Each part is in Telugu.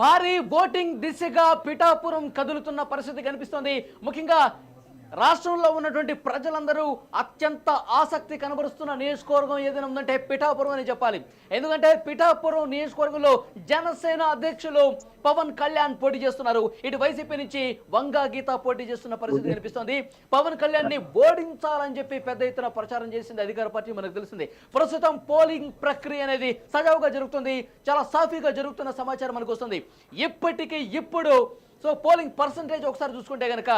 భారీ ఓటింగ్ దిశగా పిఠాపురం కదులుతున్న పరిస్థితి కనిపిస్తోంది. ముఖ్యంగా రాష్ట్రంలో ఉన్నటువంటి ప్రజలందరూ అత్యంత ఆసక్తి కనబరుస్తున్న నియోజకవర్గం ఏదైనా ఉందంటే పిఠాపురం అని చెప్పాలి. ఎందుకంటే పిఠాపురం నియోజకవర్గంలో జనసేన అధ్యక్షులు పవన్ కళ్యాణ్ పోటీ చేస్తున్నారు. ఇటు వైసీపీ నుంచి వంగా గీత పోటీ చేస్తున్న పరిస్థితి కనిపిస్తోంది. పవన్ కళ్యాణ్ని ఓడించాలని చెప్పి పెద్ద ఎత్తున ప్రచారం చేసింది అధికార పార్టీ మనకు తెలిసింది. ప్రస్తుతం పోలింగ్ ప్రక్రియ అనేది సజావుగా జరుగుతుంది. చాలా సాఫీగా జరుగుతున్న సమాచారం మనకు వస్తుంది. ఇప్పటికీ ఇప్పుడు సో పోలింగ్ పర్సంటేజ్ ఒకసారి చూసుకుంటే గనక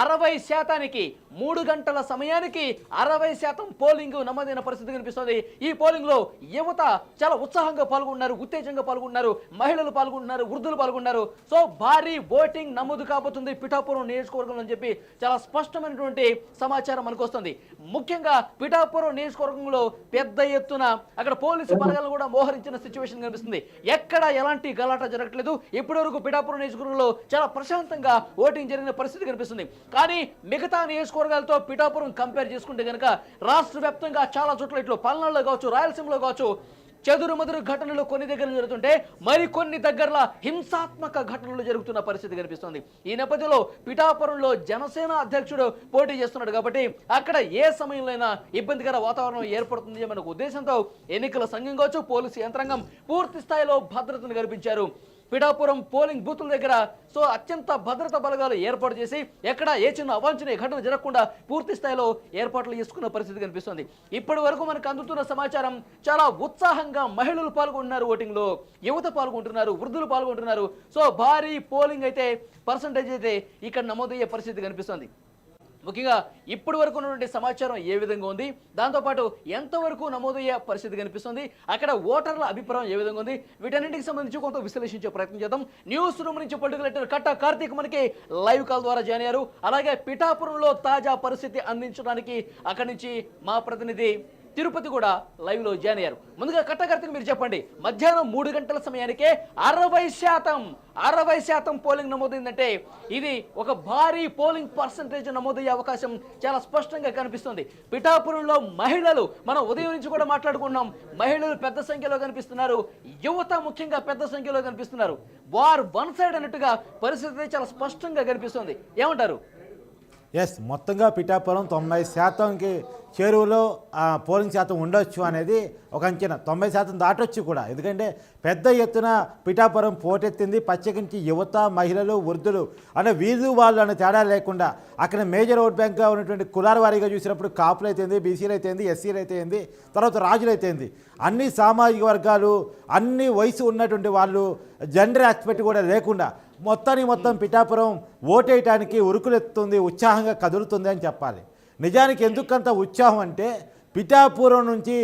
అరవై శాతానికి మూడు గంటల సమయానికి అరవై శాతం పోలింగ్ నమోదైన పరిస్థితి కనిపిస్తుంది. ఈ పోలింగ్లో యువత చాలా ఉత్సాహంగా పాల్గొన్నారు ఉత్తేజంగా పాల్గొన్నారు మహిళలు పాల్గొంటున్నారు వృద్ధులు పాల్గొన్నారు. సో భారీ ఓటింగ్ నమోదు కాబోతుంది పిఠాపురం నియోజకవర్గం అని చెప్పి చాలా స్పష్టమైనటువంటి సమాచారం మనకు వస్తుంది ముఖ్యంగా పిఠాపురం నియోజకవర్గంలో పెద్ద ఎత్తున అక్కడ పోలీసు బలగాలను కూడా మోహరించిన సిచ్యువేషన్ కనిపిస్తుంది. ఎక్కడ ఎలాంటి గలాట జరగట్లేదు. ఇప్పటివరకు పిఠాపురం నియోజకవర్గంలో చాలా ప్రశాంతంగా ఓటింగ్ జరిగిన పరిస్థితి కనిపిస్తుంది. కానీ మిగతా నియోజకవర్గాలతో పిఠాపురం కంపేర్ చేసుకుంటే కనుక రాష్ట్ర వ్యాప్తంగా చాలా చోట్ల ఇట్లు పల్నాడులో కావచ్చు రాయలసీమలో కావచ్చు చెదురుమదురు ఘటనలు కొన్ని దగ్గర జరుగుతుంటే మరికొన్ని దగ్గరలో హింసాత్మక ఘటనలు జరుగుతున్న పరిస్థితి కనిపిస్తుంది. ఈ నేపథ్యంలో పిఠాపురంలో జనసేన అధ్యక్షుడు పోటీ చేస్తున్నాడు కాబట్టి అక్కడ ఏ సమయంలో అయినా ఇబ్బందికర వాతావరణం ఏర్పడుతుంది అనే ఉద్దేశంతో ఎన్నికల సంఘం కావచ్చు పోలీసు యంత్రాంగం పూర్తి స్థాయిలో భద్రతను కల్పించారు. పిఠాపురం పోలింగ్ బూతుల దగ్గర సో అత్యంత భద్రతా బలగాలు ఏర్పాటు చేసి ఎక్కడ ఏ చిన్న అవాంఛనీయ ఘటన జరగకుండా పూర్తి స్థాయిలో ఏర్పాట్లు చేసుకున్న పరిస్థితి కనిపిస్తుంది. ఇప్పటి వరకు మనకు అందుతున్న సమాచారం చాలా ఉత్సాహంగా మహిళలు పాల్గొంటున్నారు ఓటింగ్లో యువత పాల్గొంటున్నారు వృద్ధులు పాల్గొంటున్నారు. సో భారీ పోలింగ్ అయితే పర్సంటేజ్ అయితే ఇక్కడ నమోదయ్యే పరిస్థితి కనిపిస్తుంది. ముఖ్యంగా ఇప్పటి వరకు ఉన్నటువంటి సమాచారం ఏ విధంగా ఉంది? దాంతోపాటు ఎంతవరకు నమోదయ్యే పరిస్థితి కనిపిస్తుంది? అక్కడ ఓటర్ల అభిప్రాయం ఏ విధంగా ఉంది? వీటన్నింటికి సంబంధించి కొంత విశ్లేషించే ప్రయత్నం చేద్దాం. న్యూస్ రూమ్ నుంచి పొలిటికల్ ఎడిటర్ కట్ట కార్తీక్ మనకి లైవ్ కాల్ ద్వారా జాయిన్ అయ్యారు. అలాగే పిఠాపురంలో తాజా పరిస్థితి అందించడానికి అక్కడి నుంచి మా ప్రతినిధి తిరుపతి కూడా లైవ్లో జాయిన్ అయ్యారు. ముందుగా కట్టకర్తకు మీరు చెప్పండి మధ్యాహ్నం మూడు గంటల సమయానికే అరవై శాతం అరవై శాతం పోలింగ్ నమోదైందంటే ఇది ఒక భారీ పోలింగ్ పర్సంటేజ్ నమోదయ్యే అవకాశం చాలా స్పష్టంగా కనిపిస్తుంది. పిఠాపురంలో మహిళలు మనం ఉదయం నుంచి కూడా మాట్లాడుకున్నాం మహిళలు పెద్ద సంఖ్యలో కనిపిస్తున్నారు యువత ముఖ్యంగా పెద్ద సంఖ్యలో కనిపిస్తున్నారు. వార్ వన్ సైడ్ అన్నట్టుగా పరిస్థితి చాలా స్పష్టంగా కనిపిస్తుంది. ఏమంటారు? ఎస్ మొత్తంగా పిఠాపురం తొంభై శాతంకి చేరువలో పోలింగ్ శాతం ఉండొచ్చు అనేది ఒక అంచనా. తొంభై శాతం దాటొచ్చు కూడా. ఎందుకంటే పెద్ద ఎత్తున పిఠాపురం పోటెత్తింది ప్రత్యేకించి యువత మహిళలు వృద్ధులు అంటే వీధు వాళ్ళు అనే తేడా లేకుండా. అక్కడ మేజర్ ఓట్ బ్యాంక్గా ఉన్నటువంటి కులాల వారీగా చూసినప్పుడు కాపులు అయితేంది బీసీలు అయితేంది ఎస్సీలు అయితేంది తర్వాత రాజులు అయితేంది. అన్ని సామాజిక వర్గాలు అన్ని వయసు ఉన్నటువంటి వాళ్ళు జెండర్ ఆస్పెక్ట్ కూడా లేకుండా. మొత్తానికి మొత్తం పిఠాపురం ఓటేయటానికి ఉరుకులెత్తుంది ఉత్సాహంగా కదులుతుంది అని చెప్పాలి. నిజానికి ఎందుకంత ఉత్సాహం అంటే పిఠాపురం నుంచి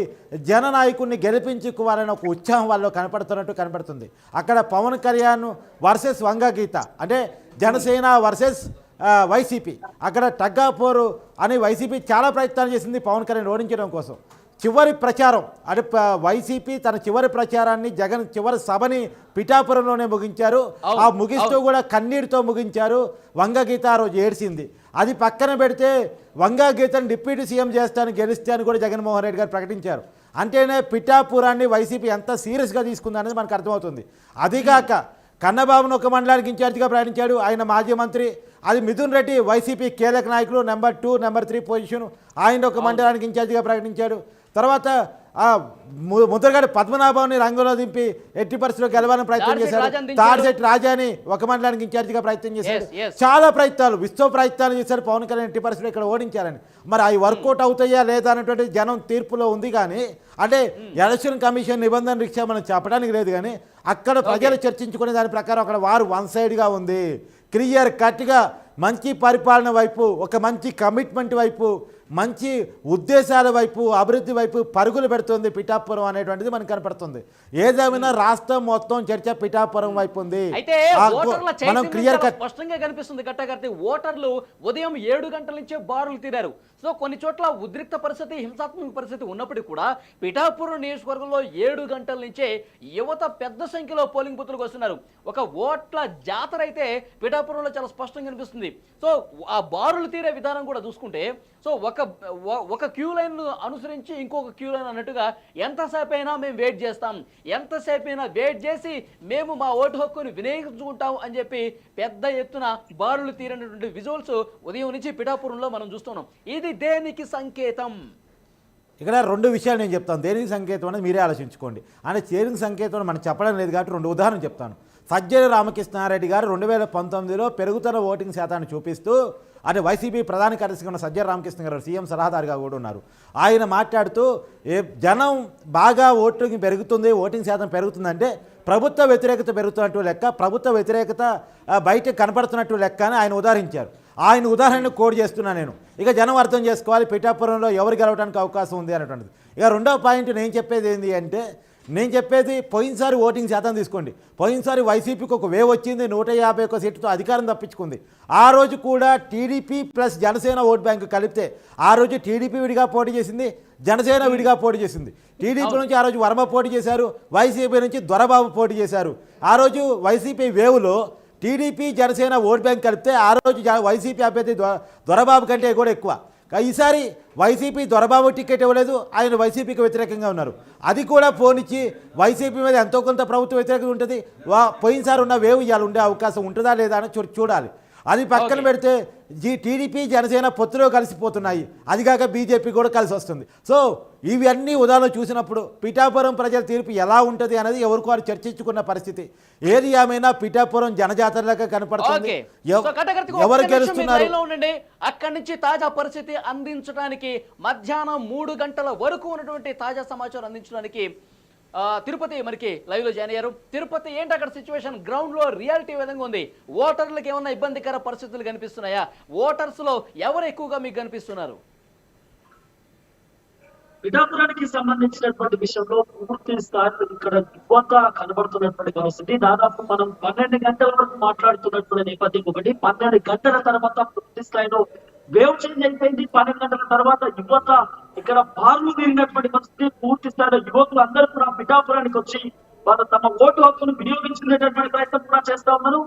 జననాయకుడిని గెలిపించుకోవాలని ఒక ఉత్సాహం వాళ్ళు కనపడుతున్నట్టు కనపడుతుంది. అక్కడ పవన్ కళ్యాణ్ వర్సెస్ వంగ గీత అంటే జనసేన వర్సెస్ వైసీపీ. అక్కడ టగ్గాపోరు అని వైసీపీ చాలా ప్రయత్నాలు చేసింది పవన్ కళ్యాణ్ ఓడించడం కోసం. చివరి ప్రచారం అంటే వైసీపీ తన చివరి ప్రచారాన్ని జగన్ చివరి సభని పిఠాపురంలోనే ముగించారు. ఆ ముగిస్తూ కూడా కన్నీటితో ముగించారు వంగ గీత ఆ రోజు ఏడ్చింది. అది పక్కన పెడితే వంగ గీతను డిప్యూటీ సీఎం చేస్తాను గెలిస్తే అని కూడా జగన్మోహన్ రెడ్డి గారు ప్రకటించారు. అంటేనే పిఠాపురాన్ని వైసీపీ ఎంత సీరియస్గా తీసుకుంది అనేది మనకు అర్థమవుతుంది. అదిగాక కన్నబాబును ఒక మండలానికి ఇన్ఛార్జిగా ప్రకటించాడు ఆయన మాజీ మంత్రి. అది మిథున్ రెడ్డి వైసీపీ కీలక నాయకులు number two number three position. ఆయన ఒక మండలానికి ఇన్ఛార్జిగా ప్రకటించాడు. తర్వాత ఆ ముద్రగడ పద్మనాభాన్ని రంగంలో దింపి ఎట్టి పరిస్థితుల్లో గెలవాలని ప్రయత్నం చేశారు. తాడిశెట్టి రాజాని ఒక మండలానికి ఇన్ఛార్జిగా ప్రయత్నం చేశారు. చాలా ప్రయత్నాలు విశ్వ ప్రయత్నాలు చేశారు పవన్ కళ్యాణ్ ఎట్టి పరిస్థితుల్లో ఇక్కడ ఓడించారని మరి అవి వర్కౌట్ అవుతాయా లేదా అనేటువంటి జనం తీర్పులో ఉంది కానీ అంటే ఎలక్షన్ కమిషన్ నిబంధన రీత్యా మనం చెప్పడానికి లేదు కానీ అక్కడ ప్రజలు చర్చించుకునే దాని ప్రకారం అక్కడ వారు వన్ సైడ్గా ఉంది. క్లియర్ కట్గా మంచి పరిపాలన వైపు ఒక మంచి కమిట్మెంట్ వైపు మంచి ఉద్దేశాల వైపు అభివృద్ధి వైపు పరుగులు పెడుతుంది పిఠాపురం అనేటువంటిది మనకు కనపడుతుంది. ఏదేమైనా రాష్ట్రం మొత్తం చర్చ పిఠాపురం వైపు ఉంది. మనం క్లియర్ స్పష్టంగా కనిపిస్తుంది కట్టకర్తి ఓటర్లు ఉదయం ఏడు గంటల నుంచే బారులు తీరారు. సో కొన్ని చోట్ల ఉద్రిక్త పరిస్థితి హింసాత్మక పరిస్థితి ఉన్నప్పటికీ కూడా పిఠాపురం నియోజకవర్గంలో ఏడు గంటల నుంచే యువత పెద్ద సంఖ్యలో పోలింగ్ బూత్లకు వస్తున్నారు. ఒక ఓట్ల జాతర అయితే పిఠాపురంలో చాలా స్పష్టంగా కనిపిస్తుంది. సో ఆ బారులు తీరే విధానం కూడా చూసుకుంటే సో ఒక ఒక ఒక క్యూ లైన్ అనుసరించి ఇంకొక క్యూ లైన్ అన్నట్టుగా ఎంతసేపు అయినా మేము వెయిట్ చేస్తాం. ఎంతసేపు అయినా వెయిట్ చేసి మేము మా ఓటు హక్కుని వినియోగించుకుంటాం అని చెప్పి పెద్ద ఎత్తున బారులు తీరినటువంటి విజువల్స్ ఉదయం నుంచి పిఠాపురంలో మనం చూస్తున్నాం. ఇది దేనికి సంకేతం? ఇక్కడ రెండు విషయాలు నేను చెప్తాను. దేనికి సంకేతం అనేది మీరే ఆలోచించుకోండి. అనే చేరిన సంకేతం మనం చెప్పడం లేదు కాబట్టి రెండు ఉదాహరణ చెప్తాను. సజ్జల రామకృష్ణారెడ్డి గారు రెండు వేల పంతొమ్మిదిలో పెరుగుతున్న ఓటింగ్ శాతాన్ని చూపిస్తూ అంటే వైసీపీ ప్రధాన కార్యదర్శిగా ఉన్న సజ్జల రామకృష్ణ గారు సీఎం సలహాదారుగా కూడా ఉన్నారు ఆయన మాట్లాడుతూ ఏ జనం బాగా ఓటింగ్ పెరుగుతుంది ఓటింగ్ శాతం పెరుగుతుందంటే ప్రభుత్వ వ్యతిరేకత పెరుగుతున్నట్టు లెక్క ప్రభుత్వ వ్యతిరేకత బయట కనపడుతున్నట్టు లెక్క అని ఆయన ఉదాహరించారు. ఆయన ఉదాహరణను కోడ్ చేస్తున్నా నేను. ఇక జనం అర్థం చేసుకోవాలి పిఠాపురంలో ఎవరు గెలవడానికి అవకాశం ఉంది అనేటువంటిది. ఇక రెండవ పాయింట్ నేను చెప్పేది ఏంటి అంటే నేను చెప్పేది పోయినసారి ఓటింగ్ శాతం తీసుకోండి. పోయినసారి వైసీపీకి ఒక వేవ్ వచ్చింది నూట యాభై ఒక్క సీటుతో అధికారం తప్పించుకుంది. ఆ రోజు కూడా TDP plus Janasena vote bank కలిపితే ఆ రోజు టీడీపీ విడిగా పోటీ చేసింది జనసేన విడిగా పోటీ చేసింది. టీడీపీ నుంచి ఆ రోజు వర్మ పోటీ చేశారు వైసీపీ నుంచి దొరబాబు పోటీ చేశారు. ఆ రోజు వైసీపీ వేవ్లో టీడీపీ జనసేన ఓట్ బ్యాంక్ కలిపితే ఆ రోజు వైసీపీ అభ్యర్థి దొరబాబు కంటే కూడా ఎక్కువ. ఈసారి వైసీపీ దొరబాబు టికెట్ ఇవ్వలేదు. ఆయన వైసీపీకి వ్యతిరేకంగా ఉన్నారు. అది కూడా పోనిచ్చి వైసీపీ మీద ఎంతో కొంత ప్రభుత్వ వ్యతిరేకత ఉంటుంది. వా పోయినసారి ఉన్న వేవ్ ఇవాళ ఉండే అవకాశం ఉంటుందా లేదా అని చూ చూడాలి. అది పక్కన. పెడితే జీ టీడీపీ జనసేన పొత్తులో కలిసిపోతున్నాయి. అది కాక బీజేపీ కూడా కలిసి వస్తుంది. సో ఇవన్నీ ఉదాహరణ చూసినప్పుడు పిఠాపురం ప్రజల తీర్పు ఎలా ఉంటుంది అనేది ఎవరికి వారు చర్చించుకున్న పరిస్థితి. ఏది ఏమైనా పిఠాపురం జనజాతరలాగా కనపడుతుంది. ఎవరు గెలుస్తున్నారు? అక్కడి నుంచి తాజా పరిస్థితి అందించడానికి మధ్యాహ్నం మూడు గంటల వరకు ఉన్నటువంటి తాజా సమాచారం అందించడానికి తిరుపతి మనకి లైవ్లో జాయిన్ అయ్యారు. తిరుపతి ఏంటి అక్కడ సిచ్యువేషన్ గ్రౌండ్లో రియాలిటీ విధంగా ఉంది? ఓటర్లకు ఏమన్నా ఇబ్బందికర పరిస్థితులు కనిపిస్తున్నాయా? ఓటర్స్లో ఎవరు ఎక్కువగా మీకు కనిపిస్తున్నారు? పిఠాపురానికి సంబంధించినటువంటి విషయంలో పూర్తి స్థాయిలో ఇక్కడ యువత కనబడుతున్నటువంటి పరిస్థితి. దాదాపు మనం పన్నెండు గంటల వరకు మాట్లాడుతున్నటువంటి నేపథ్యం ఒకటి. పన్నెండు గంటల తర్వాత పూర్తి స్థాయిలో వేవ్ చేంజ్ అయిపోయింది. పన్నెండు గంటల తర్వాత యువత ఇక్కడ బార్లు తిరిగినటువంటి పరిస్థితి పూర్తి స్థాయిలో యువకులు అందరూ కూడా పిఠాపురానికి వచ్చి వాళ్ళు తమ ఓటు హక్కును వినియోగించుకునేటటువంటి ప్రయత్నం కూడా చేస్తా ఉన్నారు.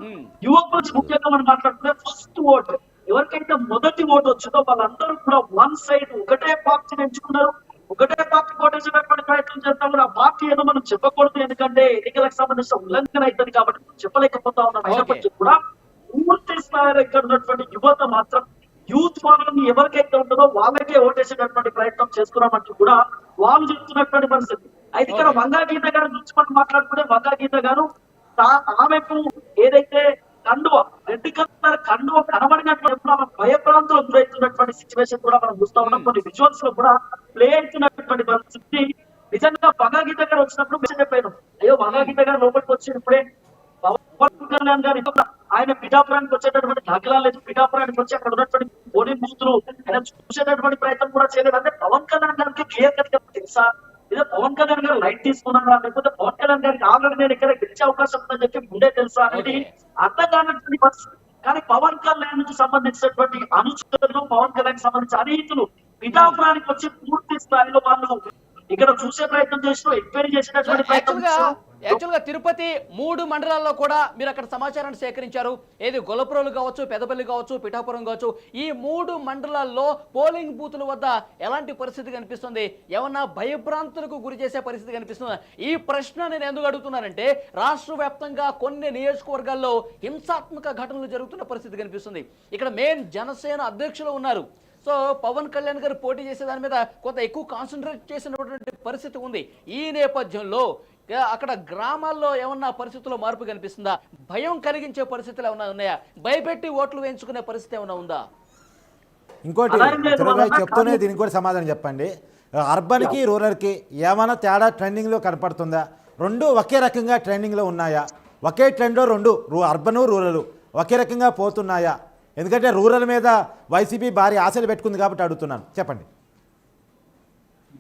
యువకుల నుంచి ముఖ్యంగా మనం మాట్లాడుతున్న ఫస్ట్ ఓట్. ఎవరికైతే మొదటి ఓటు వచ్చిందో వాళ్ళందరూ కూడా వన్ సైడ్ ఒకటే పార్టీని ఎంచుకున్నారు. ఒకటే పార్టీ కోటేసేటటువంటి ప్రయత్నం చేస్తాం ఆ పార్టీ ఏదో మనం చెప్పకూడదు ఎందుకంటే ఎన్నికలకు సంబంధించిన ఉల్లంఘన అవుతుంది కాబట్టి చెప్పలేకపోతా ఉన్నాం. అయినప్పటికీ కూడా పూర్తి స్థాయిలో ఇక్కడ ఉన్నటువంటి యువత మాత్రం యూత్ ఫాలోయింగ్ ఎవరికైతే ఉంటుందో వాళ్ళకే ఓటేసేటటువంటి ప్రయత్నం చేస్తున్నామంటూ కూడా వాళ్ళు చెప్తున్నటువంటి పరిస్థితి అయితే ఇక్కడ. వంగా గీత గారి గురించి మనం మాట్లాడుకుంటే వంగా గీత గారు ఆమెకు ఏదైతే కండువ రెడ్ కలర్ కండువ కనబడినటువంటి ఆమె భయప్రాంతాలకు గురవుతున్నటువంటి సిచ్యువేషన్ కూడా మనం చూస్తా ఉన్నాం. కొన్ని విజువల్స్లో కూడా ప్లే అవుతున్నటువంటి పరిస్థితి నిజంగా భగవద్గీత గారు వచ్చినప్పుడు మెసేజ్ చెప్పాను అయ్యో భగవద్గీత గారు లోపలికి వచ్చి ఇప్పుడే పవన్ కళ్యాణ్ గారు ఆయన పిఠాపురానికి వచ్చేటటువంటి దాఖలాలు లేదు. పిఠాపురానికి వచ్చి అక్కడ ఉన్నటువంటి పోలింగ్ బూతులు ఆయన చూసేటటువంటి ప్రయత్నం కూడా చేయలేదు. అంటే పవన్ కళ్యాణ్ గారికి క్లియర్ కట్గా తెలుసా? లేదా పవన్ కళ్యాణ్ గారు లైట్ తీసుకున్నారా? లేకపోతే పవన్ కళ్యాణ్ గారికి ఆల్రెడీ నేను ఇక్కడ గెలిచే అవకాశం ఉందని చెప్పి ముందే తెలుసా అనేది. అర్థం కానటువంటి పరిస్థితి. కానీ పవన్ కళ్యాణ్కి సంబంధించినటువంటి అనుచరులు పవన్ కళ్యాణ్ సంబంధించిన అనీతులు పిఠాపురానికి వచ్చి పూర్తి స్థాయిలో వాళ్ళు ఇక్కడ చూసే ప్రయత్నం చేసిన ఎంక్వైరీ చేసేటటువంటి ప్రయత్నం యాక్చువల్గా తిరుపతి మూడు మండలాల్లో కూడా మీరు అక్కడ సమాచారాన్ని సేకరించారు. ఏది గొల్లపురోలు కావచ్చు పెదపల్లి కావచ్చు పిఠాపురం కావచ్చు ఈ మూడు మండలాల్లో పోలింగ్ బూతుల వద్ద ఎలాంటి పరిస్థితి కనిపిస్తుంది? ఏమన్నా భయభ్రాంతులకు గురి చేసే పరిస్థితి కనిపిస్తుంది? ఈ ప్రశ్న నేను ఎందుకు అడుగుతున్నానంటే రాష్ట్ర వ్యాప్తంగా కొన్ని నియోజకవర్గాల్లో హింసాత్మక ఘటనలు జరుగుతున్న పరిస్థితి కనిపిస్తుంది. ఇక్కడ మెయిన్ జనసేన అధ్యక్షులు ఉన్నారు. సో పవన్ కళ్యాణ్ గారు పోటీ చేసే దాని మీద కొంత ఎక్కువ కాన్సన్ట్రేట్ చేసినటువంటి పరిస్థితి ఉంది. ఈ నేపథ్యంలో అక్కడ గ్రామాల్లో ఏమన్నా పరిస్థితుల్లో మార్పు కనిపిస్తుందా? భయం కలిగించే పరిస్థితులు ఏమన్నా ఉన్నాయా? భయపెట్టి ఓట్లు వేయించుకునే పరిస్థితి ఏమన్నా ఉందా? ఇంకోటి చెప్తూనే దీనికి కూడా సమాధానం చెప్పండి. అర్బన్కి రూరల్కి ఏమైనా తేడా ట్రెండింగ్లో కనపడుతుందా? రెండు ఒకే రకంగా ట్రెండింగ్లో ఉన్నాయా? ఒకే ట్రెండ్లో రెండు రూ అర్బను రూరల్ ఒకే రకంగా పోతున్నాయా? ఎందుకంటే రూరల్ మీద వైసీపీ భారీ ఆశలు పెట్టుకుంది కాబట్టి అడుగుతున్నాను. చెప్పండి.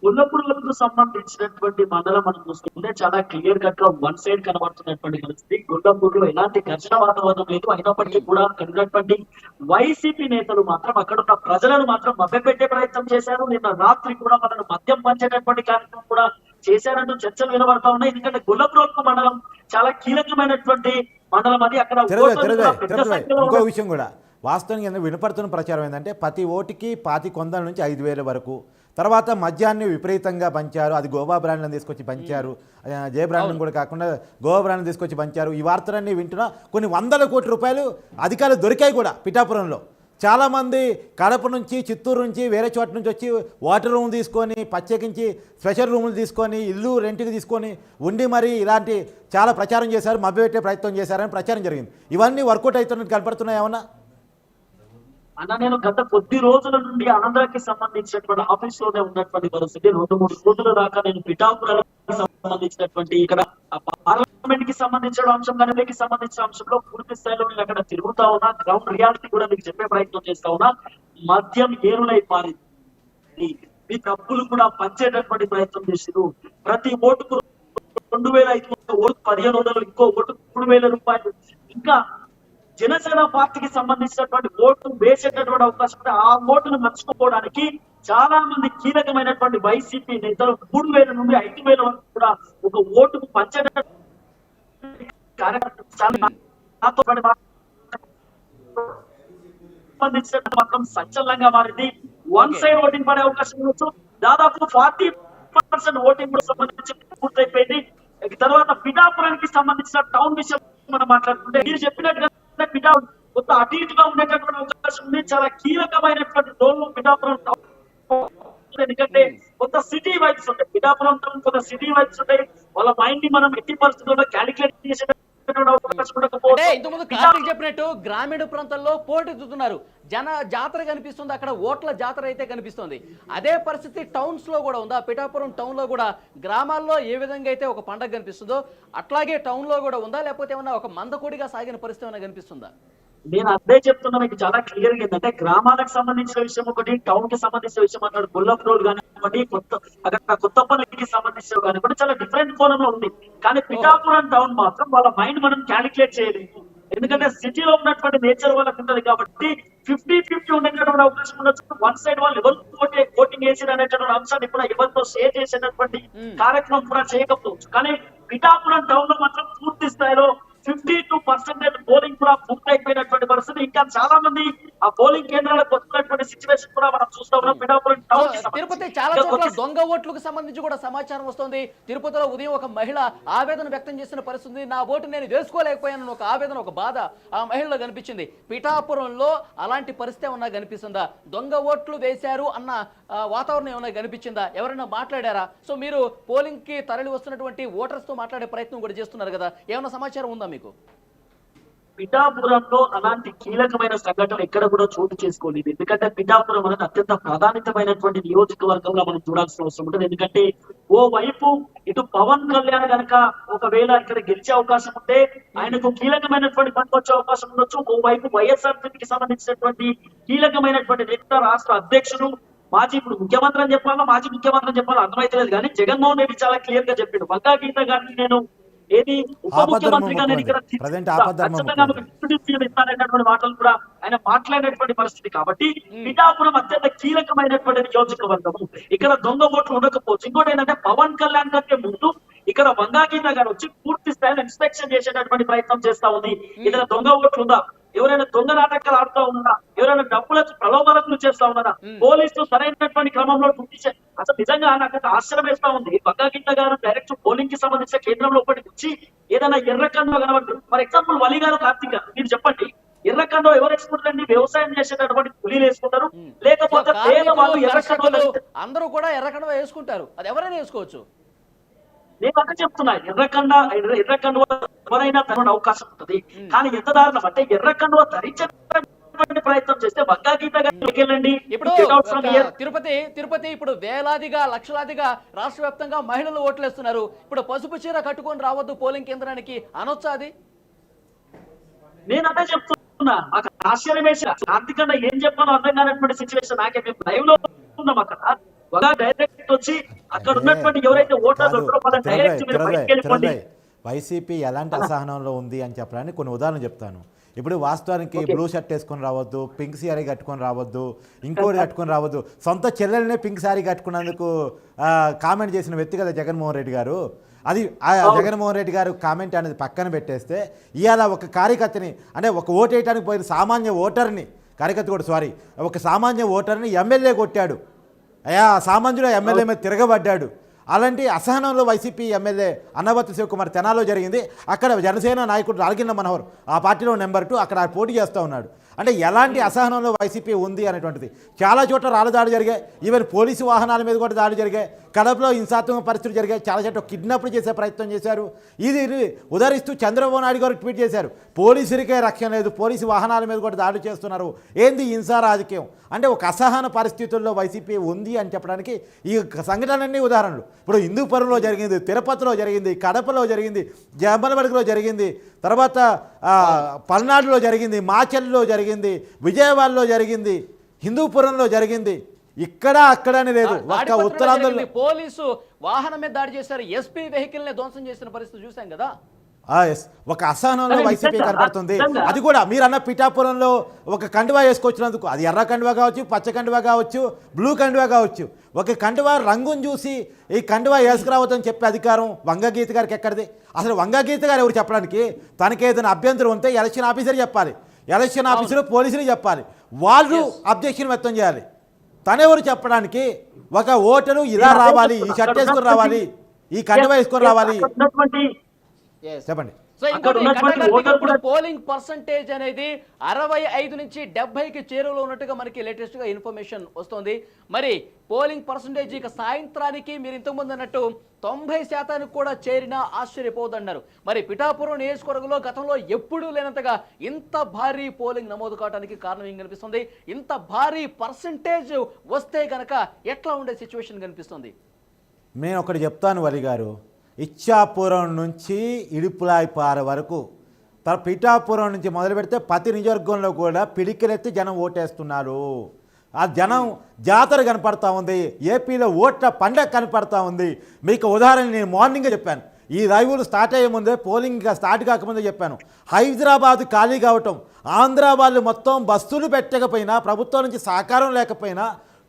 గుల్లపురులకు సంబంధించినటువంటి మండలం మనం చూసుకుంటే చాలా క్లియర్ కట్గా వన్ సైడ్ కనబడుతున్నటువంటి పరిస్థితి. గుల్లపూర్లో ఎలాంటి ఘర్షణ వాతావరణం లేదు. అయినప్పటికీ కూడా అక్కడ ఉన్నటువంటి వైసీపీ నేతలు మాత్రం అక్కడ ఉన్న ప్రజలను మాత్రం మభ్యపెట్టే ప్రయత్నం చేశారు. నిన్న రాత్రి కూడా మనను మద్యం పంచేటటువంటి కార్యక్రమం కూడా చేశారంటూ చర్చలు వినబడతా ఉన్నాయి. ఎందుకంటే గుల్లపురం మండలం చాలా కీలకమైనటువంటి మండలం అది. అక్కడ ఇంకో విషయం కూడా. వాస్తవానికి వినపడుతున్న ప్రచారం ఏంటంటే ప్రతి ఓటుకి పాతి కొందల నుంచి ఐదు వేల వరకు. తర్వాత మద్యాన్ని విపరీతంగా పంచారు. అది గోవా బ్రాండ్లను తీసుకొచ్చి పంచారు. జయ బ్రాండ్లను కూడా కాకుండా గోవా బ్రాండ్ని తీసుకొచ్చి పంచారు. ఈ వార్తలన్నీ వింటున్నా కొన్ని వందల కోట్ల రూపాయలు అధికారులు దొరికాయి కూడా పిఠాపురంలో. చాలామంది కడప నుంచి చిత్తూరు నుంచి వేరే చోట నుంచి వచ్చి వాటర్ రూమ్ తీసుకొని ప్రత్యేకించి స్పెషల్ రూములు తీసుకొని ఇల్లు రెంట్కి తీసుకొని ఉండి మరి ఇలాంటి చాలా ప్రచారం చేశారు మభ్యపెట్టే ప్రయత్నం చేశారని ప్రచారం జరిగింది. ఇవన్నీ వర్కౌట్ అవుతున్నట్టు కనపడుతున్నాయి ఏమన్నా? అన్న నేను గత కొద్ది రోజుల నుండి ఆంధ్రాకి సంబంధించినటువంటి ఆఫీస్లోనే ఉన్నటువంటి పరిస్థితి. రెండు మూడు రోజుల దాకా నేను పిఠాపురాలకు సంబంధించినటువంటి ఇక్కడ పార్లమెంట్కి సంబంధించిన అంశం కానీ సంబంధించిన అంశంలో పూర్తి స్థాయిలో నేను అక్కడ తిరుగుతా ఉన్నా. గ్రౌండ్ రియాలిటీ కూడా మీకు చెప్పే ప్రయత్నం చేస్తా ఉన్నా. మద్యం ఏరులై పారింది మీ డబ్బులు కూడా పంచేటటువంటి ప్రయత్నం చేసిరు. ప్రతి ఓటుకు రెండు వేల ఐదు వందల ఓటు పదిహేను వందలు ఇంకో ఓటు మూడు వేల రూపాయలు. ఇంకా జనసేన పార్టీకి సంబంధించినటువంటి ఓటు వేసేటటువంటి అవకాశం ఉంటే ఆ ఓటును మర్చిపోవడానికి చాలా మంది కీలకమైనటువంటి వైసీపీ నేతలు మూడు వేల నుండి ఐదు వేల వరకు కూడా ఒక ఓటుకు సంబంధించిన మాత్రం సంచలనంగా మారింది. వన్ సైడ్ ఓటింగ్ పడే అవకాశం ఉండొచ్చు. దాదాపు ఫార్టీ పర్సెంట్ ఓటింగ్ కూడా సంబంధించి పూర్తయిపోయింది. తర్వాత పిఠాపురానికి సంబంధించిన టౌన్ విషయం మనం మాట్లాడుకుంటే మీరు చెప్పినట్టుగా పిఠా కొత్త అటు ఇటుగా ఉండేటటువంటి అవకాశం ఉంది. చాలా కీలకమైనటువంటి రోల్ పిఠాపురం ఎందుకంటే కొంత సిటీ వైబ్స్ ఉంటాయి. పిఠాపురం కొంత సిటీ వైబ్స్ ఉంటాయి. వాళ్ళ మైండ్ని మనం ఎట్టి పరిస్థితుల్లో క్యాలిక్యులేట్ చేసేటప్పుడు అంటే ఉండకపోతే ఇంతకుముందు కార్తీక్ చెప్పినట్టు గ్రామీణ ప్రాంతాల్లో పోటెత్తుతున్నారు జన జాతర కనిపిస్తుంది అక్కడ ఓట్ల జాతర అయితే కనిపిస్తుంది. అదే పరిస్థితి టౌన్స్లో కూడా ఉందా? పిఠాపురం టౌన్లో కూడా గ్రామాల్లో ఏ విధంగా అయితే ఒక పండగ కనిపిస్తుందో అట్లాగే టౌన్లో కూడా ఉందా? లేకపోతే ఏమన్నా ఒక మందకోడిగా సాగిన పరిస్థితి ఏమైనా కనిపిస్తుందా? నేను అదే చెప్తున్నా మీకు చాలా క్లియర్గా ఏంటంటే గ్రామాలకు సంబంధించిన విషయం ఒకటి టౌన్కి సంబంధించిన విషయం అన్నాడు గుల్లప్ రోడ్ కానివ్వండి కొత్త అక్కడ కొత్తపల్లికి సంబంధించిన కానివ్వండి చాలా డిఫరెంట్ కోణంలో ఉంది. కానీ పిఠాపురం టౌన్ మాత్రం వాళ్ళ మైండ్ మనం క్యాలిక్యులేట్ చేయలేదు. ఎందుకంటే సిటీలో ఉన్నటువంటి నేచర్ వాళ్ళకి ఉంటది కాబట్టి ఫిఫ్టీ ఫిఫ్టీ ఉండేటటువంటి అవకాశం ఉండొచ్చు. వన్ సైడ్ వాళ్ళు ఎవరు ఓటింగ్ వేసారు అనేటటువంటి అంశాన్ని కూడా ఎవరితో షేర్ చేసేటటువంటి. కార్యక్రమం కూడా చేయకపోవచ్చు. కానీ పిఠాపురం టౌన్లో మాత్రం పూర్తి స్థాయిలో ఫిఫ్టీ టూ పర్సెంటేజ్ పోలింగ్ కూడా పూర్తయిపోయినటువంటి పరిస్థితి. ఇంకా చాలా మంది ఆ పోలింగ్ కేంద్రాలకు వస్తున్నటువంటి సిచ్యువేషన్ కూడా మనం చూస్తా ఉన్నాం. పిఠాపురం టౌన్ తిరుపతి. చాలా చోట్ల దొంగ ఓట్లకు సంబంధించి కూడా సమాచారం వస్తుంది. తిరుపతిలో ఉదయం ఒక మహిళ ఆవేదన వ్యక్తం చేసిన పరిస్థితి. నా ఓటు నేను వేసుకోలేకపోయాను ఒక ఆవేదన ఒక బాధ ఆ మహిళలో కనిపించింది. పిఠాపురంలో అలాంటి పరిస్థితి ఏమన్నా కనిపిస్తుందా? దొంగ ఓట్లు వేశారు అన్న వాతావరణం ఏమన్నా కనిపించిందా? ఎవరైనా మాట్లాడారా? సో మీరు పోలింగ్కి తరలి వస్తున్నటువంటి ఓటర్స్తో మాట్లాడే ప్రయత్నం కూడా చేస్తున్నారు కదా. ఏమైనా సమాచారం ఉందా మీకు? పిఠాపురంలో అలాంటి కీలకమైన సంఘటన ఎక్కడ కూడా చోటు చేసుకోలేదు. ఎందుకంటే పిఠాపురం అనేది అత్యంత ప్రాధాన్యతమైనటువంటి నియోజకవర్గంలో మనం చూడాల్సిన అవసరం ఉంటుంది. ఎందుకంటే ఓ వైపు ఇటు పవన్ కళ్యాణ్ గనక ఒకవేళ ఇక్కడ గెలిచే అవకాశం ఉంటే ఆయనకు కీలకమైనటువంటి పనికి వచ్చే అవకాశం ఉండొచ్చు. ఓ వైపు వైఎస్ఆర్కి సంబంధించినటువంటి కీలకమైనటువంటి నేత రాష్ట్ర అధ్యక్షుడు మాజీ ఇప్పుడు ముఖ్యమంత్రి అని చెప్పాలో? మాజీ ముఖ్యమంత్రి అని అర్థమైతే అర్థమైతలేదు. కానీ జగన్మోహన్ రెడ్డి చాలా క్లియర్గా చెప్పిండు. బంగా గీత గారిని నేను ఏది ఉప ముఖ్యమంత్రిగా నేను ఇక్కడ ఖచ్చితంగా ఇస్తానన్నటువంటి మాటలు కూడా ఆయన మాట్లాడినటువంటి పరిస్థితి కాబట్టి పిఠాపురం అత్యంత కీలకమైనటువంటి నియోజకవర్గము. ఇక్కడ దొంగ ఓట్లు ఉండకపోవచ్చు. ఇంకోటి ఏంటంటే పవన్ కళ్యాణ్ కంటే ముందు ఇక్కడ వంగాగీత గారు వచ్చి పూర్తి స్థాయిలో ఇన్స్పెక్షన్ చేసేటటువంటి ప్రయత్నం చేస్తా ఉంది. ఇక్కడ దొంగ ఓట్లు ఉందా? ఎవరైనా దొంగ నాటకాలు ఆడుతూ ఉన్నారా? ఎవరైనా డబ్బులకు ప్రలోభాలకు చేస్తా ఉన్నారా? పోలీసులు సరైనటువంటి క్రమంలో డ్యూటీ చే- అసలు నిజంగా నాకు ఆశ్చర్యం వేస్తా ఉంది. బంగాగిట్ట గారు డైరెక్ట్ పోలింగ్కి సంబంధించిన కేంద్రంలో ఒకటి వచ్చి ఏదైనా ఎర్రకంలో కనబడి ఫర్ ఎగ్జాంపుల్ వలి గారు కార్తీక్ మీరు చెప్పండి. ఎర్రకంలో ఎవరు అండి వ్యవసాయం చేసేటటువంటి కూలీలు వేసుకుంటారు? లేకపోతే అందరూ కూడా ఎర్రకండ వేసుకుంటారు. అది ఎవరైనా వేసుకోవచ్చు? నేను అక్కడ చెప్తున్నా ఎర్రకండ ఎర్ర- ఎర్రకండువ ఎవరైనా తన అవకాశం ఉంటుంది. కానీ ఎంత దారుణం అంటే ఎర్రకండువ ధరించేటువంటి ప్రయత్నం చేస్తే బంగా గీత వెళ్ళండి. ఇప్పుడు. తిరుపతి తిరుపతి ఇప్పుడు వేలాదిగా లక్షలాదిగా రాష్ట్ర వ్యాప్తంగా మహిళలు ఓట్లేస్తున్నారు. ఇప్పుడు పసుపు చీర కట్టుకొని రావద్దు పోలింగ్ కేంద్రానికి అనొచ్చా అది? నేను అదే చెప్తున్నా. మాకు ఆశ్చర్యం ఆర్థికంగా ఏం చెప్పాలో అర్థం కానటువంటి సిచ్యువేషన్ నాకే మేము లైవ్లో ఉన్నాం అక్కడ. డైరెక్ట్ వచ్చి అక్కడ ఉన్నటువంటి ఎవరైతే ఓటర్లు ఉంటారో వాళ్ళ డైరెక్ట్ మీరు బయటికి వెళ్ళిపోండి. వైసీపీ ఎలాంటి అసహనంలో ఉంది అని చెప్పడానికి కొన్ని ఉదాహరణలు చెప్తాను. ఇప్పుడు వాస్తవానికి బ్లూ షర్ట్ వేసుకొని రావద్దు పింక్ శారీ కట్టుకొని రావద్దు ఇంకోటి కట్టుకొని రావద్దు. సొంత చెల్లెలనే పింక్ శారీ కట్టుకున్నందుకు కామెంట్ చేసిన వ్యక్తి కదా జగన్మోహన్ రెడ్డి గారు. అది ఆ జగన్మోహన్ రెడ్డి గారు కామెంట్ అనేది పక్కన పెట్టేస్తే ఇవాళ ఒక కార్యకర్తని అంటే ఒక ఓటు వేయడానికి పోయిన సామాన్య ఓటర్ని కార్యకర్త కూడా సారీ ఒక సామాన్య ఓటర్ని ఎమ్మెల్యే కొట్టాడు. అయా సామాన్యుడు ఎమ్మెల్యే మీద తిరగబడ్డాడు. అలాంటి అసహనంలో వైసీపీ ఎమ్మెల్యే అన్నవత్తి శివకుమార్ తెనాలో జరిగింది. అక్కడ జనసేన నాయకుడు రాగిన్న మనోహర్ ఆ పార్టీలో నెంబర్ టూ అక్కడ పోటీ చేస్తూ ఉన్నాడు. అంటే ఎలాంటి అసహనంలో వైసీపీ ఉంది అనేటువంటిది. చాలా చోట్ల రాళ్ళ దాడి జరిగాయి. ఈవెన్ పోలీసు వాహనాల మీద కూడా దాడి జరిగాయి. కడపలో హింసాత్మక పరిస్థితులు జరిగాయి. చాలా చోట్ల కిడ్నాప్లు చేసే ప్రయత్నం చేశారు. ఇది ఉదరిస్తూ చంద్రబాబు నాయుడు గారు ట్వీట్ చేశారు. పోలీసులకే రక్షణ లేదు. పోలీసు వాహనాల మీద కూడా దాడి చేస్తున్నారు. ఏంది హింసా రాజకీయం? అంటే ఒక అసహన పరిస్థితుల్లో వైసీపీ ఉంది అని చెప్పడానికి ఈ సంఘటనలన్నీ ఉదాహరణలు. ఇప్పుడు హిందూపురంలో జరిగింది తిరుపతిలో జరిగింది కడపలో జరిగింది జమ్మలబడిలో జరిగింది తర్వాత పల్నాడులో జరిగింది మాచెల్లో జరిగింది. విజయవాడలో జరిగింది హిందూపురంలో జరిగింది. ఇక్కడ అక్కడని లేదు. ఒక్క ఉత్తరాంధ్రలో జరిగింది. పోలీసు వాహనం మీద దాడి చేశారు. ఎస్పీ వెహికల్ని ధ్వంసం చేసిన పరిస్థితి చూసాం కదా. ఒక అసహనంలో వైసీపీ నిజంగా. అది కూడా మీరు అన్న పిఠాపురంలో ఒక కండువా వేసుకొచ్చినందుకు. అది ఎర్ర కండువా కావచ్చు పచ్చ కండువా కావచ్చు బ్లూ కండువా కావచ్చు. ఒక కండువా రంగును చూసి ఈ కండువా వేసుకురావద్దని చెప్పే అధికారం వంగగీత గారికి ఎక్కడిది? అసలు వంగగీత గారు ఎవరు చెప్పడానికి? తనకి ఏదైనా అభ్యంతరం ఉంటే ఎలక్షన్ ఆఫీసర్ చెప్పాలి. ఎలక్షన్ ఆఫీసర్ పోలీసులు చెప్పాలి. వాళ్ళు అబ్జెక్షన్ వ్యక్తం చేయాలి. తనెవరు చెప్పడానికి ఒక ఓటరు ఇలా రావాలి ఈ షర్ట్ వేసుకొని రావాలి ఈ కండువా వేసుకొని రావాలి. చెప్పండి. సో ఇంకోటి పోలింగ్ పర్సంటేజ్ అనేది అరవై ఐదు నుంచి డెబ్బైకి చేరువలో ఉన్నట్టుగా మనకి లేటెస్ట్గా ఇన్ఫర్మేషన్ వస్తుంది. మరి పోలింగ్ పర్సంటేజ్ ఇక సాయంత్రానికి మీరు ఇంతకుముందు అన్నట్టు తొంభై శాతానికి కూడా చేరినా ఆశ్చర్యపోదన్నారు. మరి పిఠాపురం నియోజకవర్గంలో గతంలో ఎప్పుడూ లేనంతగా ఇంత భారీ పోలింగ్ నమోదు కావడానికి కారణం ఏం కనిపిస్తుంది? ఇంత భారీ పర్సంటేజ్ వస్తే గనక ఎట్లా ఉండే సిచ్యువేషన్ కనిపిస్తుంది? నేను ఒకటి చెప్తాను వలి గారు. ఇచ్చాపురం నుంచి ఇడుపులాయిపార వరకు. తర పిఠాపురం నుంచి మొదలు పెడితే ప్రతి నియోజకవర్గంలో కూడా పిడికిలెత్తి జనం ఓటేస్తున్నారు. ఆ జనం జాతర కనపడతా ఉంది ఏపీలో ఓట్ల పండగ కనపడతా ఉంది. మీకు ఉదాహరణ నేను మార్నింగే చెప్పాను. ఈ రైవులు స్టార్ట్ అయ్యే ముందే పోలింగ్ స్టార్ట్ కాకముందే చెప్పాను. హైదరాబాద్ ఖాళీ కావటం ఆంధ్ర వాళ్ళు మొత్తం బస్సులు పెట్టకపోయినా ప్రభుత్వం నుంచి సహకారం లేకపోయినా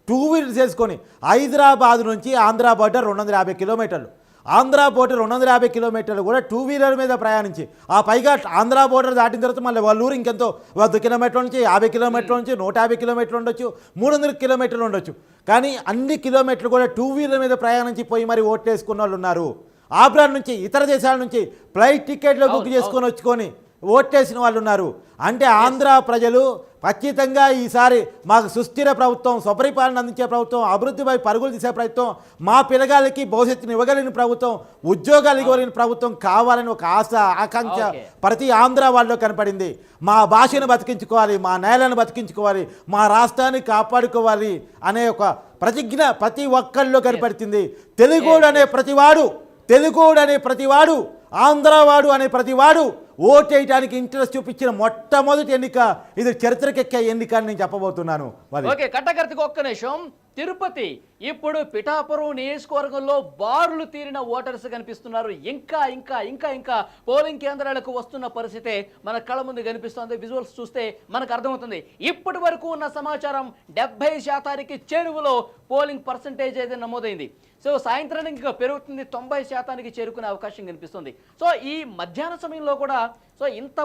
టూ వీలర్స్ చేసుకొని హైదరాబాద్ నుంచి ఆంధ్ర బోర్డర్ రెండు వందల యాభై కిలోమీటర్లు. ఆంధ్ర బోర్డర్ రెండు వందల యాభై కిలోమీటర్లు కూడా టూ వీలర్ మీద ప్రయాణించి ఆ పైగా ఆంధ్ర బోర్డర్ దాటిన తర్వాత మళ్ళీ వాళ్ళ ఊరు ఇంకెంతో వంద కిలోమీటర్ల నుంచి యాభై కిలోమీటర్ల నుంచి నూట యాభై కిలోమీటర్లు ఉండొచ్చు మూడు వందల కిలోమీటర్లు ఉండొచ్చు. కానీ అన్ని కిలోమీటర్లు కూడా టూ వీలర్ మీద ప్రయాణించి పోయి మరి ఓట్లేసుకున్న వాళ్ళు ఉన్నారు. ఆబ్రాన్ నుంచి ఇతర దేశాల నుంచి ఫ్లైట్ టికెట్లు బుక్ చేసుకొని వచ్చుకొని ఓటేసిన వాళ్ళు ఉన్నారు. అంటే ఆంధ్ర ప్రజలు ఖచ్చితంగా ఈసారి మాకు సుస్థిర ప్రభుత్వం స్వపరిపాలన అందించే ప్రభుత్వం అభివృద్ధిపై పరుగులు తీసే ప్రభుత్వం మా పిల్లగాళ్ళకి భవిష్యత్తును ఇవ్వగలిగిన ప్రభుత్వం ఉద్యోగాలు ఇవ్వగలిగిన ప్రభుత్వం కావాలని ఒక ఆశ ఆకాంక్ష. ప్రతి ఆంధ్ర వాళ్ళలో కనపడింది. మా భాషను బతికించుకోవాలి మా నేలను బతికించుకోవాలి మా రాష్ట్రాన్ని కాపాడుకోవాలి అనే ఒక ప్రతిజ్ఞ ప్రతి ఒక్కరిలో కనపడుతుంది. తెలుగోడు అనే ప్రతివాడు తెలుగోడు అనే ప్రతివాడు ఆంధ్రవాడు అనే ప్రతివాడు ఓటేయడానికి ఇంట్రెస్ట్ చూపించిన మొట్టమొదటి ఎన్నిక ఇది చరిత్రకెక్కే ఎన్నిక అని నేను చెప్పబోతున్నాను. ఓకే కట్టకర్తికి ఒక్క నిమిషం. తిరుపతి ఇప్పుడు పిఠాపురం నియోజకవర్గంలో బారులు తీరిన ఓటర్స్ కనిపిస్తున్నారు. ఇంకా ఇంకా ఇంకా ఇంకా పోలింగ్ కేంద్రాలకు వస్తున్న పరిస్థితే మన కళ్ళ ముందు కనిపిస్తుంది. విజువల్స్ చూస్తే మనకు అర్థమవుతుంది. ఇప్పటి వరకు ఉన్న సమాచారం డెబ్బై శాతానికి చేరువలో పోలింగ్ పర్సంటేజ్ అయితే నమోదైంది. సో సాయంత్రానికి ఇంకా పెరుగుతుంది తొంభై శాతానికి చేరుకునే అవకాశం కనిపిస్తుంది. సో ఈ మధ్యాహ్న సమయంలో కూడా సో ఇంత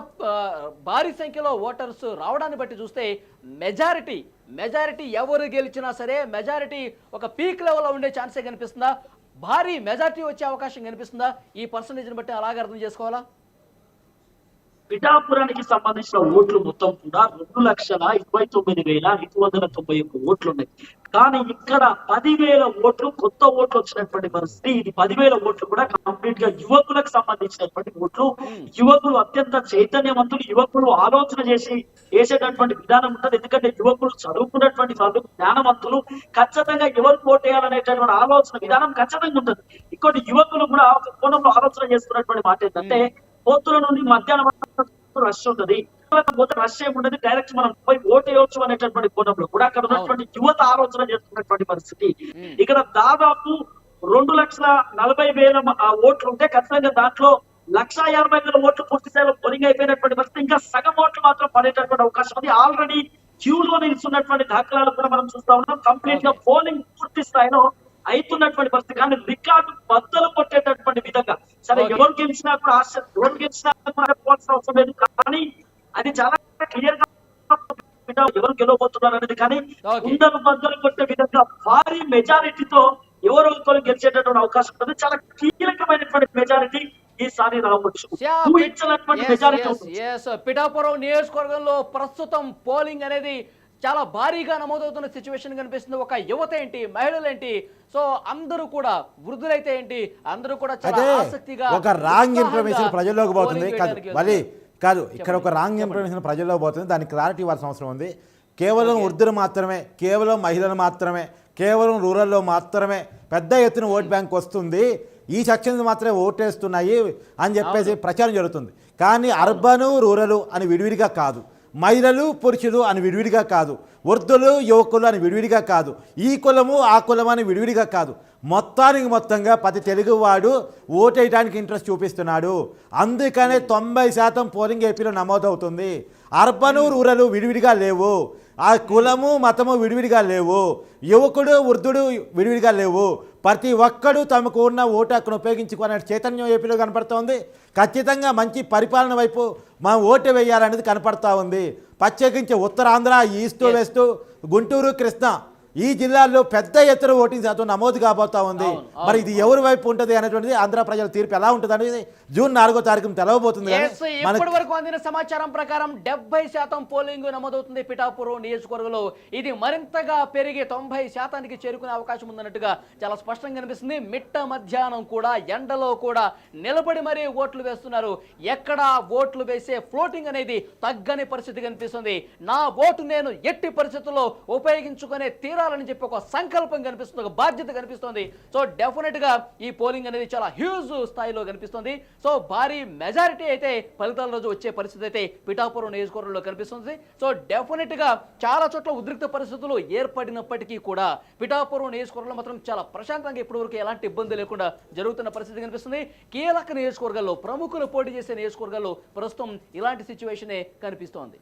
భారీ సంఖ్యలో ఓటర్స్ రావడాన్ని బట్టి చూస్తే మెజారిటీ మెజారిటీ ఎవరు గెలిచినా సరే మెజారిటీ ఒక పీక్ లెవెల్లో ఉండే ఛాన్సే కనిపిస్తుందా? భారీ మెజారిటీ వచ్చే అవకాశం కనిపిస్తుందా? ఈ పర్సంటేజ్ని బట్టి అలాగే అర్థం చేసుకోవాలా? పిఠాపురానికి సంబంధించిన ఓట్లు మొత్తం కూడా రెండు లక్షల ఇరవై తొమ్మిది వేల ఐదు వందల తొంభై ఒక్క ఓట్లు ఉన్నాయి. కానీ ఇక్కడ పదివేల ఓట్లు కొత్త ఓట్లు వచ్చినటువంటి పరిస్థితి. ఇది పదివేల ఓట్లు కూడా కంప్లీట్గా యువకులకు సంబంధించినటువంటి ఓట్లు. యువకులు అత్యంత చైతన్యవంతులు యువకులు ఆలోచన చేసి వేసేటటువంటి విధానం ఉంటుంది. ఎందుకంటే యువకులు చదువుకున్నటువంటి వాళ్ళు జ్ఞానవంతులు. ఖచ్చితంగా ఎవరు ఓటేయాలనేటటువంటి ఆలోచన విధానం ఖచ్చితంగా ఉంటుంది. ఇంకోటి యువకులు కూడా ఒక కోణంలో ఆలోచన చేసుకున్నటువంటి మాట ఏంటంటే పొత్తుల నుండి మధ్యాహ్నం రష్ ఉంటది. పోతే రష్ ఏముండదు డైరెక్ట్ మనం పోయి ఓటేయవచ్చు అనేటటువంటి కోణంలో కూడా అక్కడ ఉన్నటువంటి యువత ఆలోచన చేస్తున్నటువంటి పరిస్థితి. ఇక్కడ దాదాపు రెండు లక్షల నలభై వేల ఓట్లు ఉంటే ఖచ్చితంగా దాంట్లో లక్ష యాభై వేల ఓట్లు పూర్తి స్థాయిలో పోలింగ్ అయిపోయినటువంటి పరిస్థితి. ఇంకా సగం ఓట్లు మాత్రం పడేటటువంటి అవకాశం ఉంది. ఆల్రెడీ క్యూలో నిలుస్తున్నటువంటి దాఖలాలు కూడా మనం చూస్తా ఉన్నాం. కంప్లీట్గా పోలింగ్ పూర్తి స్థాయిలో అవుతున్నటువంటి పరిస్థితి. కానీ రికార్డు బద్దలు కొట్టేటటువంటి విధంగా. సరే. ఎవరు గెలిచినా కూడా ఆశ ఎవరు గెలిచినా కూడా అవసరం లేదు. కానీ అది చాలా క్లియర్గా ఎవరు గెలవబోతున్నారు అనేది కానీ. కుండలు బద్దలు కొట్టే విధంగా భారీ మెజారిటీతో ఎవరో ఒకరు గెలిచేటటువంటి అవకాశం ఉంటుంది. చాలా కీలకమైనటువంటి మెజారిటీ ఈసారి రావచ్చు. పిఠాపురం నియోజకవర్గంలో ప్రస్తుతం పోలింగ్ అనేది చాలా భారీగా నమోదవుతున్న సిచ్యువేషన్ కనిపిస్తుంది. ఒక యువత ఏంటి మహిళలు ఏంటి? సో అందరూ కూడా వృద్ధులైతే ఏంటి? అందరూ కూడా చాలా ఆసక్తిగా ఒక రాంగ్ ఇన్ఫర్మేషన్ ప్రజల్లోకి పోతుంది. కాదు మళ్ళీ. కాదు ఇక్కడ ఒక. రాంగ్ ఇన్ఫర్మేషన్ ప్రజల్లోకి పోతుంది. దానికి క్లారిటీ ఇవ్వాల్సిన అవసరం ఉంది. కేవలం వృద్ధులు మాత్రమే కేవలం మహిళలు మాత్రమే కేవలం రూరల్లో మాత్రమే పెద్ద ఎత్తున ఓట్ బ్యాంక్ వస్తుంది. ఈ సెక్షన్స్ మాత్రమే ఓటేస్తున్నాయి అని చెప్పేసి ప్రచారం జరుగుతుంది. కానీ అర్బను రూరల్ అని విడివిడిగా కాదు. మహిళలు పురుషులు అని విడివిడిగా కాదు. వృద్ధులు యువకులు అని విడివిడిగా కాదు. ఈ కులము ఆ కులము అని విడివిడిగా కాదు. మొత్తానికి మొత్తంగా ప్రతి తెలుగువాడు ఓటేయడానికి ఇంట్రెస్ట్ చూపిస్తున్నాడు. అందుకనే తొంభై శాతం పోలింగ్ ఏపీలో నమోదవుతుంది. అర్బను రూరల్ విడివిడిగా లేవు. ఆ కులము మతము విడివిడిగా లేవు. యువకుడు వృద్ధుడు విడివిడిగా లేవు. ప్రతి ఒక్కడు తమకు ఉన్న ఓటు హక్కును ఉపయోగించుకునే చైతన్యం ఏపీలో కనపడుతోంది. ఖచ్చితంగా మంచి పరిపాలన వైపు మనం ఓటు వేయాలనేది కనపడతా ఉంది. ప్రత్యేకించి ఉత్తరాంధ్ర ఈస్ట్ వెస్ట్ గుంటూరు కృష్ణ ఈ జిల్లాల్లో పెద్ద ఎత్తున ఓటింగ్ శాతం నమోదు కాబోతా ఉంది. మరి ఇది ఎవరి వైపు ఉంటుంది అనేటువంటిది ఆంధ్ర ప్రజల తీర్పు ఎలా ఉంటుంది అనేది జూన్ నాలుగో తారీఖున తెలవబోతుంది ఇప్పటి వరకు అందిన సమాచారం ప్రకారం డెబ్బై శాతం పోలింగ్ నమోదవుతుంది పిఠాపురం నియోజకవర్గంలో. ఇది మరింతగా పెరిగి తొంభై శాతానికి చేరుకునే అవకాశం ఉందన్నట్టుగా చాలా స్పష్టంగా కనిపిస్తుంది మిట్ట మధ్యాహ్నం కూడా ఎండలో కూడా నిలబడి మరీ ఓట్లు వేస్తున్నారు. ఎక్కడ ఓట్లు వేసే ఫ్లోటింగ్ అనేది తగ్గని పరిస్థితి కనిపిస్తుంది నా ఓటు నేను ఎట్టి పరిస్థితుల్లో ఉపయోగించుకునే చేయాలని చెప్పి ఒక సంకల్పం కనిపిస్తుంది ఒక బాధ్యత కనిపిస్తుంది. సో డెఫినెట్గా ఈ పోలింగ్ అనేది చాలా హ్యూజ్ స్థాయిలో కనిపిస్తుంది. సో భారీ మెజారిటీ అయితే ఫలితాల రోజు వచ్చే పరిస్థితి అయితే పిఠాపురం నియోజకవర్గంలో కనిపిస్తుంది. సో డెఫినెట్గా చాలా చోట్ల ఉద్రిక్త పరిస్థితులు ఏర్పడినప్పటికీ కూడా పిఠాపురం నియోజకవర్గంలో మాత్రం చాలా ప్రశాంతంగా ఇప్పటివరకు ఎలాంటి ఇబ్బంది లేకుండా జరుగుతున్న పరిస్థితి కనిపిస్తుంది. కీలక నియోజకవర్గాల్లో ప్రముఖులు పోటీ చేసే నియోజకవర్గాల్లో ప్రస్తుతం ఇలాంటి సిచ్యువేషనే కనిపిస్తోంది.